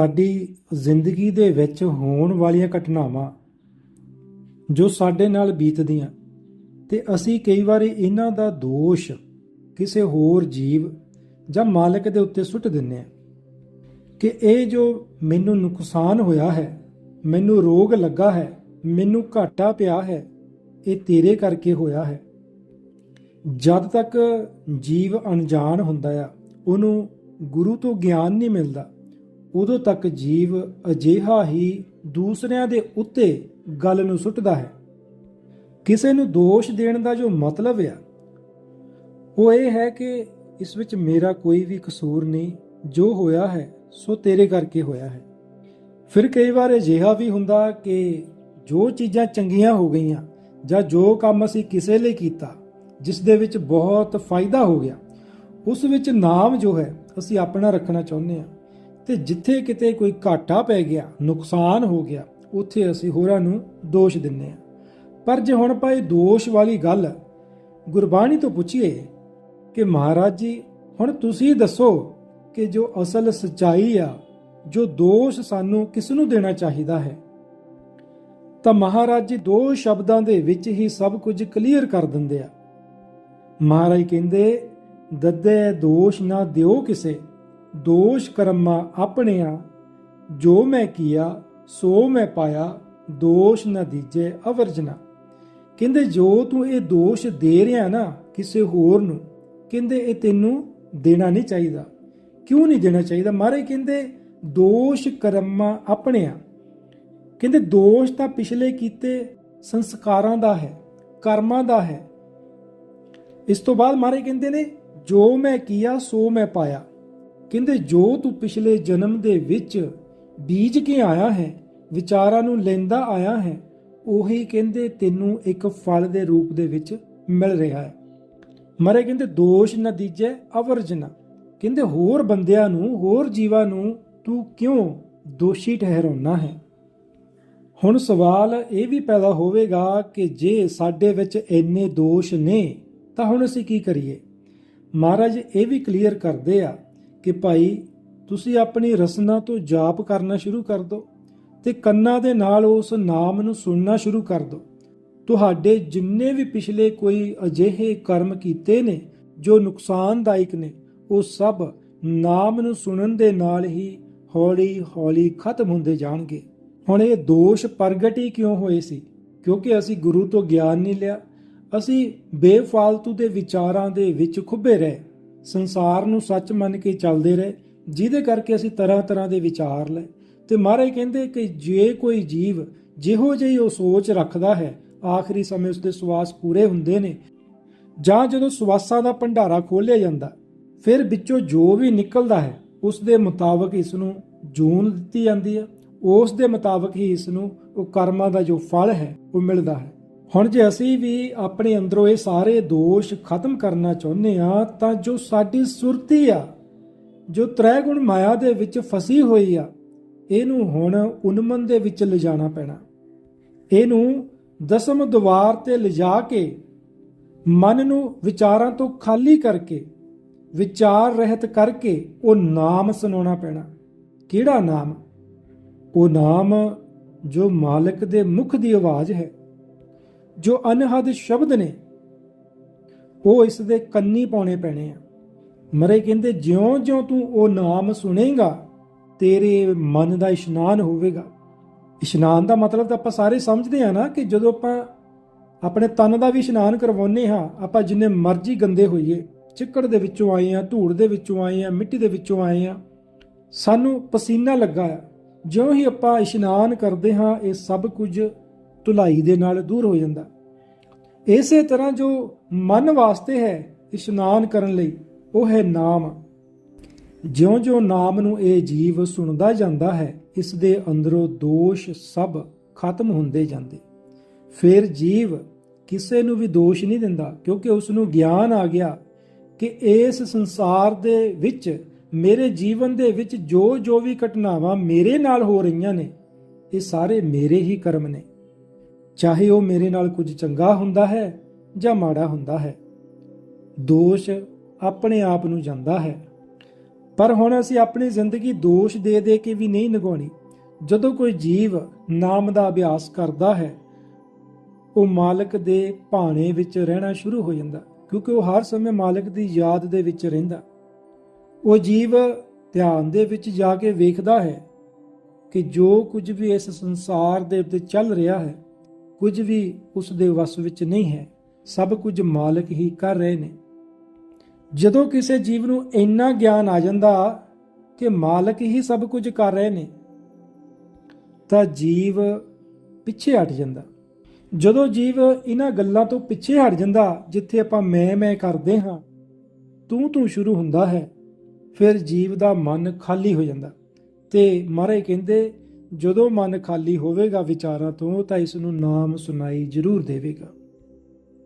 ਸਾਡੀ ਜ਼ਿੰਦਗੀ ਦੇ ਵਿੱਚ ਹੋਣ ਵਾਲੀਆਂ ਘਟਨਾਵਾਂ ਜੋ ਸਾਡੇ ਨਾਲ ਬੀਤਦੀਆਂ ਤੇ ਅਸੀਂ ਕਈ ਵਾਰੀ ਇਹਨਾਂ ਦਾ ਦੋਸ਼ ਕਿਸੇ ਹੋਰ ਜੀਵ ਜਾਂ ਮਾਲਕ ਦੇ ਉੱਤੇ ਸੁੱਟ ਦਿੰਨੇ ਆ ਕਿ ਇਹ ਜੋ ਮੈਨੂੰ ਨੁਕਸਾਨ ਹੋਇਆ ਹੈ, ਮੈਨੂੰ ਰੋਗ ਲੱਗਾ ਹੈ, ਮੈਨੂੰ ਘਾਟਾ ਪਿਆ ਹੈ, ਇਹ ਤੇਰੇ ਕਰਕੇ ਹੋਇਆ ਹੈ। ਜਦ ਤੱਕ ਜੀਵ ਅਣਜਾਣ ਹੁੰਦਾ ਆ, ਉਹਨੂੰ ਗੁਰੂ ਤੋਂ ਗਿਆਨ ਨਹੀਂ ਮਿਲਦਾ। ਉਦੋਂ ਤੱਕ ਜੀਵ ਅਜਿਹਾ ਹੀ ਦੂਸਰਿਆਂ ਦੇ ਉੱਤੇ ਗੱਲ ਨੂੰ ਸੁੱਟਦਾ ਹੈ। ਕਿਸੇ ਨੂੰ ਦੋਸ਼ ਦੇਣ ਦਾ ਜੋ ਮਤਲਬ ਆ, ਉਹ ਇਹ ਹੈ ਕਿ ਇਸ ਵਿੱਚ ਮੇਰਾ ਕੋਈ ਵੀ ਕਸੂਰ ਨਹੀਂ, ਜੋ ਹੋਇਆ ਹੈ, ਸੋ ਤੇਰੇ ਕਰਕੇ ਹੋਇਆ ਹੈ। ਫਿਰ ਕਈ ਵਾਰ ਅਜਿਹਾ ਵੀ ਹੁੰਦਾ ਕਿ ਜੋ ਚੀਜ਼ਾਂ ਚੰਗੀਆਂ ਹੋ ਗਈਆਂ ਜਾਂ ਜੋ ਕੰਮ ਅਸੀਂ ਕਿਸੇ ਲਈ ਕੀਤਾ, ਜਿਸ ਦੇ ਵਿੱਚ ਬਹੁਤ ਫਾਇਦਾ ਹੋ ਗਿਆ, ਉਸ ਵਿੱਚ ਨਾਮ ਜੋ ਹੈ, ਅਸੀਂ ਆਪਣਾ ਰੱਖਣਾ ਚਾਹੁੰਦੇ ਹਾਂ। ਤੇ ਜਿੱਥੇ ਕਿਤੇ ਕੋਈ ਘਾਟਾ ਪੈ ਗਿਆ, ਨੁਕਸਾਨ ਹੋ ਗਿਆ, ਉੱਥੇ ਅਸੀਂ ਹੋਰਾਂ ਨੂੰ ਦੋਸ਼ ਦਿੰਨੇ ਆ ਪਰ ਜੇ ਹੁਣ ਆਪਾਂ ਦੋਸ਼ ਵਾਲੀ ਗੱਲ ਗੁਰਬਾਣੀ ਤੋਂ ਪੁੱਛੀਏ ਕਿ ਮਹਾਰਾਜ ਜੀ, ਹੁਣ ਤੁਸੀਂ ਦੱਸੋ ਕਿ ਜੋ ਅਸਲ ਸਚਾਈ ਆ, ਜੋ ਦੋਸ਼ ਸਾਨੂੰ ਕਿਸ ਨੂੰ ਦੇਣਾ ਚਾਹੀਦਾ ਹੈ? ਤਾਂ ਮਹਾਰਾਜ ਜੀ ਦੋ ਸ਼ਬਦਾਂ ਦੇ ਵਿੱਚ ਹੀ ਸਭ ਕੁਝ ਕਲੀਅਰ ਕਰ ਦਿੰਦੇ ਆ। ਮਹਾਰਾਜ ਕਹਿੰਦੇ, ਦੱਦੇ ਦੋਸ਼ ਨਾ ਦਿਓ ਕਿਸੇ। ਦੋਸ਼ ਕਰਮਾ ਆਪਣਿਆ, ਜੋ ਮੈਂ ਕੀਆ, ਸੋ ਮੈਂ ਪਾਇਆ, ਦੋਸ਼ ਨਾ ਦੀਜੇ ਅਵਰਜਨਾ। ਕਹਿੰਦੇ, ਜੋ ਤੂੰ ਇਹ ਦੋਸ਼ ਦੇ ਰਿਹਾ ਨਾ ਕਿਸੇ ਹੋਰ ਨੂੰ, ਕਹਿੰਦੇ, ਇਹ ਤੈਨੂੰ ਦੇਣਾ ਨਹੀਂ ਚਾਹੀਦਾ। ਕਿਉਂ ਨਹੀਂ ਦੇਣਾ ਚਾਹੀਦਾ? ਮਹਾਰਾਜ ਕਹਿੰਦੇ, ਦੋਸ਼ ਕਰਮਾਂ ਆਪਣਿਆ। ਕਹਿੰਦੇ, ਦੋਸ਼ ਤਾਂ ਪਿਛਲੇ ਕੀਤੇ ਸੰਸਕਾਰਾਂ ਦਾ ਹੈ, ਕਰਮਾਂ ਦਾ ਹੈ। ਇਸ ਤੋਂ ਬਾਅਦ ਮਹਾਰਾਜ ਕਹਿੰਦੇ ਨੇ, ਜੋ ਮੈਂ ਕੀਆ, ਸੋ ਮੈਂ ਪਾਇਆ। ਕਹਿੰਦੇ, ਜੋ ਤੂੰ ਪਿਛਲੇ ਜਨਮ ਦੇ ਵਿੱਚ ਬੀਜ ਕੇ ਆਇਆ ਹੈ, ਵਿਚਾਰਾਂ ਨੂੰ ਲੈਂਦਾ ਆਇਆ ਹੈ, ਉਹੀ ਕਹਿੰਦੇ ਤੈਨੂੰ ਇੱਕ ਫਲ ਦੇ ਰੂਪ ਦੇ ਵਿੱਚ ਮਿਲ ਰਿਹਾ ਹੈ। ਮਰੇ ਕਹਿੰਦੇ, ਦੋਸ਼ ਨਾ ਅਵਰਜਨਾ ਕਹਿੰਦੇ, ਹੋਰ ਬੰਦਿਆਂ ਨੂੰ, ਹੋਰ ਜੀਵਾਂ ਨੂੰ ਤੂੰ ਕਿਉਂ ਦੋਸ਼ੀ ਠਹਿਰਾਉਣਾ ਹੈ? ਹੁਣ ਸਵਾਲ ਇਹ ਵੀ ਪੈਦਾ ਹੋਵੇਗਾ ਕਿ ਜੇ ਸਾਡੇ ਵਿੱਚ ਇੰਨੇ ਦੋਸ਼ ਨੇ, ਤਾਂ ਹੁਣ ਅਸੀਂ ਕੀ ਕਰੀਏ? ਮਹਾਰਾਜ ਇਹ ਵੀ ਕਲੀਅਰ ਕਰਦੇ ਆ ਕਿ ਭਾਈ, ਤੁਸੀਂ ਆਪਣੀ ਰਸਨਾ ਤੋਂ ਜਾਪ ਕਰਨਾ ਸ਼ੁਰੂ ਕਰ ਦਿਓ ਤੇ ਕੰਨਾਂ ਦੇ ਨਾਲ ਉਸ ਨਾਮ ਨੂੰ ਸੁਣਨਾ ਸ਼ੁਰੂ ਕਰ ਦਿਓ। ਤੁਹਾਡੇ ਜਿੰਨੇ ਵੀ ਪਿਛਲੇ ਕੋਈ ਅਜਿਹੇ ਕਰਮ ਕੀਤੇ ਨੇ, ਜੋ ਨੁਕਸਾਨਦਾਇਕ ਨੇ, ਉਹ ਸਭ ਨਾਮ ਨੂੰ ਸੁਣਨ ਦੇ ਨਾਲ ਹੀ ਹੌਲੀ ਹੌਲੀ ਖਤਮ ਹੁੰਦੇ ਜਾਣਗੇ। ਹੁਣ ਇਹ ਦੋਸ਼ ਪ੍ਰਗਟ ਹੀ ਕਿਉਂ ਹੋਏ ਸੀ? ਕਿਉਂਕਿ ਅਸੀਂ ਗੁਰੂ ਤੋਂ ਗਿਆਨ ਨਹੀਂ ਲਿਆ। ਅਸੀਂ ਬੇਫਾਲਤੂ ਦੇ ਵਿਚਾਰਾਂ ਦੇ ਵਿੱਚ ਖੁੱਬੇ ਰਹੇ। ਸੰਸਾਰ ਨੂੰ ਸੱਚ ਮੰਨ ਕੇ ਚੱਲਦੇ ਰਹੇ, ਜਿਹਦੇ ਕਰਕੇ ਅਸੀਂ ਤਰ੍ਹਾਂ ਤਰ੍ਹਾਂ ਦੇ ਵਿਚਾਰ ਲਏ। ਤੇ ਮਹਾਰਾਜ ਕਹਿੰਦੇ ਕਿ ਜੇ ਕੋਈ ਜੀਵ ਜਿਹੋ ਜਿਹੀ ਉਹ ਸੋਚ ਰੱਖਦਾ ਹੈ, ਆਖਰੀ ਸਮੇਂ ਉਸਦੇ ਸਵਾਸ ਪੂਰੇ ਹੁੰਦੇ ਨੇ। ਜਾਂ ਜਦੋਂ ਸਵਾਸਾਂ ਦਾ ਭੰਡਾਰਾ ਖੋਲਿਆ ਜਾਂਦਾ, ਫਿਰ ਵਿੱਚੋਂ ਜੋ ਵੀ ਨਿਕਲਦਾ ਹੈ ਉਸ ਦੇ ਮੁਤਾਬਕ ਇਸ ਨੂੰ ਜੂਨ ਦਿੱਤੀ ਜਾਂਦੀ ਹੈ। ਉਸ ਦੇ ਮੁਤਾਬਕ ਹੀ ਇਸ ਨੂੰ ਉਹ ਕਰਮਾਂ ਦਾ ਜੋ ਫਲ ਹੈ, ਉਹ ਮਿਲਦਾ ਹੈ। ਹੁਣ ਜੇ ਅਸੀਂ ਵੀ ਆਪਣੇ ਅੰਦਰੋਂ ਇਹ ਸਾਰੇ ਦੋਸ਼ ਖਤਮ ਕਰਨਾ ਚਾਹੁੰਦੇ ਆ ਤਾਂ ਜੋ ਸਾਡੀ ਸੁਰਤੀ ਆ, ਜੋ ਤ੍ਰੈ ਗੁਣ ਮਾਇਆ ਦੇ ਵਿੱਚ ਫਸੀ ਹੋਈ ਆ, ਇਹਨੂੰ ਹੁਣ ਉਨਮਨ ਦੇ ਵਿੱਚ ਲਿਜਾਣਾ ਪੈਣਾ। ਇਹਨੂੰ ਦਸਮ ਦਵਾਰ ਤੇ ਲਿਜਾ ਕੇ ਮਨ ਨੂੰ ਵਿਚਾਰਾਂ ਤੋਂ ਖਾਲੀ ਕਰਕੇ, ਵਿਚਾਰ ਰਹਿਤ ਕਰਕੇ ਉਹ ਨਾਮ ਸੁਣਾਉਣਾ ਪੈਣਾ। ਕਿਹੜਾ ਨਾਮ? ਉਹ ਨਾਮ ਜੋ ਮਾਲਕ ਦੇ ਮੁਖ ਦੀ ਆਵਾਜ਼ ਹੈ। ਜੋ ਅਨਹਦ ਸ਼ਬਦ ਨੇ, ਉਹ ਇਸ ਦੇ ਕੰਨੀ ਪਾਉਣੇ ਪੈਣੇ ਆ। ਮਰੇ ਕਹਿੰਦੇ, ਜਿਉਂ-ਜਿਉਂ ਤੂੰ ਉਹ ਨਾਮ ਸੁਣੇਗਾ, ਤੇਰੇ ਮਨ ਦਾ ਇਸ਼ਨਾਨ ਹੋਵੇਗਾ। ਇਸ਼ਨਾਨ ਦਾ ਮਤਲਬ ਤਾਂ ਆਪਾਂ ਸਾਰੇ ਸਮਝਦੇ ਆ ਨਾ ਕਿ ਜਦੋਂ ਆਪਾਂ ਆਪਣੇ ਤਨ ਦਾ ਵੀ ਇਸ਼ਨਾਨ ਕਰਵਾਉਨੇ ਹਾਂ, ਆਪਾਂ ਜਿੰਨੇ ਮਰਜ਼ੀ ਗੰਦੇ ਹੋਈਏ, ਚਿੱਕੜ ਦੇ ਵਿੱਚੋਂ ਆਏ ਆ, ਧੂੜ ਦੇ ਵਿੱਚੋਂ ਆਏ ਆ, ਮਿੱਟੀ ਦੇ ਵਿੱਚੋਂ ਆਏ ਆ, ਸਾਨੂੰ ਪਸੀਨਾ ਲੱਗਾ ਆ। ਜਿਉਂ ਹੀ ਆਪਾਂ ਇਸ਼ਨਾਨ ਕਰਦੇ ਹਾਂ, ਇਹ ਸਭ ਕੁਝ ਧੁਲਾਈ ਦੇ ਨਾਲ ਦੂਰ ਹੋ ਜਾਂਦਾ। ਇਸੇ ਤਰ੍ਹਾਂ ਜੋ ਮਨ ਵਾਸਤੇ ਹੈ ਇਸ਼ਨਾਨ ਕਰਨ ਲਈ, ਉਹ ਹੈ ਨਾਮ। ਜਿਉਂ-ਜਿਉਂ ਨਾਮ ਨੂੰ ਇਹ ਜੀਵ ਸੁਣਦਾ ਜਾਂਦਾ ਹੈ ਇਸ ਦੇ ਅੰਦਰੋਂ ਦੋਸ਼ ਸਭ ਖਤਮ ਹੁੰਦੇ ਜਾਂਦੇ। ਫਿਰ ਜੀਵ ਕਿਸੇ ਨੂੰ ਵੀ ਦੋਸ਼ ਨਹੀਂ ਦਿੰਦਾ, ਕਿਉਂਕਿ ਉਸ ਨੂੰ ਗਿਆਨ ਆ ਗਿਆ ਕਿ ਇਸ ਸੰਸਾਰ ਦੇ ਵਿੱਚ, ਮੇਰੇ ਜੀਵਨ ਦੇ ਵਿੱਚ ਜੋ ਜੋ ਵੀ ਘਟਨਾਵਾਂ ਮੇਰੇ ਨਾਲ ਹੋ ਰਹੀਆਂ ਨੇ, ਇਹ ਸਾਰੇ ਮੇਰੇ ਹੀ ਕਰਮ ਨੇ। ਚਾਹੇ ਉਹ ਮੇਰੇ ਨਾਲ ਕੁਝ ਚੰਗਾ ਹੁੰਦਾ ਹੈ ਜਾਂ ਮਾੜਾ ਹੁੰਦਾ ਹੈ, ਦੋਸ਼ ਆਪਣੇ ਆਪ ਨੂੰ ਜਾਂਦਾ ਹੈ। ਪਰ ਹੁਣ ਅਸੀਂ ਆਪਣੀ ਜ਼ਿੰਦਗੀ ਦੋਸ਼ ਦੇ ਦੇ ਕੇ ਵੀ ਨਹੀਂ ਨਿਗਾਉਣੀ। ਜਦੋਂ ਕੋਈ ਜੀਵ ਨਾਮ ਦਾ ਅਭਿਆਸ ਕਰਦਾ ਹੈ, ਉਹ ਮਾਲਕ ਦੇ ਭਾਣੇ ਵਿੱਚ ਰਹਿਣਾ ਸ਼ੁਰੂ ਹੋ ਜਾਂਦਾ, ਕਿਉਂਕਿ ਉਹ ਹਰ ਸਮੇਂ ਮਾਲਕ ਦੀ ਯਾਦ ਦੇ ਵਿੱਚ ਰਹਿੰਦਾ। ਉਹ ਜੀਵ ਧਿਆਨ ਦੇ ਵਿੱਚ ਜਾ ਕੇ ਵੇਖਦਾ ਹੈ ਕਿ ਜੋ ਕੁਝ ਵੀ ਇਸ ਸੰਸਾਰ ਦੇ ਉੱਤੇ ਚੱਲ ਰਿਹਾ ਹੈ ਕੁਝ ਵੀ ਉਸ ਦੇ ਵਸ ਵਿੱਚ ਨਹੀਂ ਹੈ, ਸਭ ਕੁਝ ਮਾਲਕ ਹੀ ਕਰ ਰਹੇ ਨੇ। ਜਦੋਂ ਕਿਸੇ ਜੀਵ ਨੂੰ ਇੰਨਾ ਗਿਆਨ ਆ ਜਾਂਦਾ ਕਿ ਮਾਲਕ ਹੀ ਸਭ ਕੁਝ ਕਰ ਰਹੇ ਨੇ, ਤਾਂ ਜੀਵ ਪਿੱਛੇ ਹਟ ਜਾਂਦਾ। ਜਦੋਂ ਜੀਵ ਇਹਨਾਂ ਗੱਲਾਂ ਤੋਂ ਪਿੱਛੇ ਹਟ ਜਾਂਦਾ, ਜਿੱਥੇ ਆਪਾਂ ਮੈਂ ਮੈਂ ਕਰਦੇ ਹਾਂ, ਤੂੰ ਤੂੰ ਸ਼ੁਰੂ ਹੁੰਦਾ ਹੈ, ਫਿਰ ਜੀਵ ਦਾ ਮਨ ਖਾਲੀ ਹੋ ਜਾਂਦਾ। ਤੇ ਮਹਾਰਾਜ ਕਹਿੰਦੇ ਜਦੋਂ ਮਨ ਖਾਲੀ ਹੋਵੇਗਾ ਵਿਚਾਰਾਂ ਤੋਂ ਤਾਂ ਇਸ ਨੂੰ ਨਾਮ ਸੁਣਾਈ ਜ਼ਰੂਰ ਦੇਵੇਗਾ।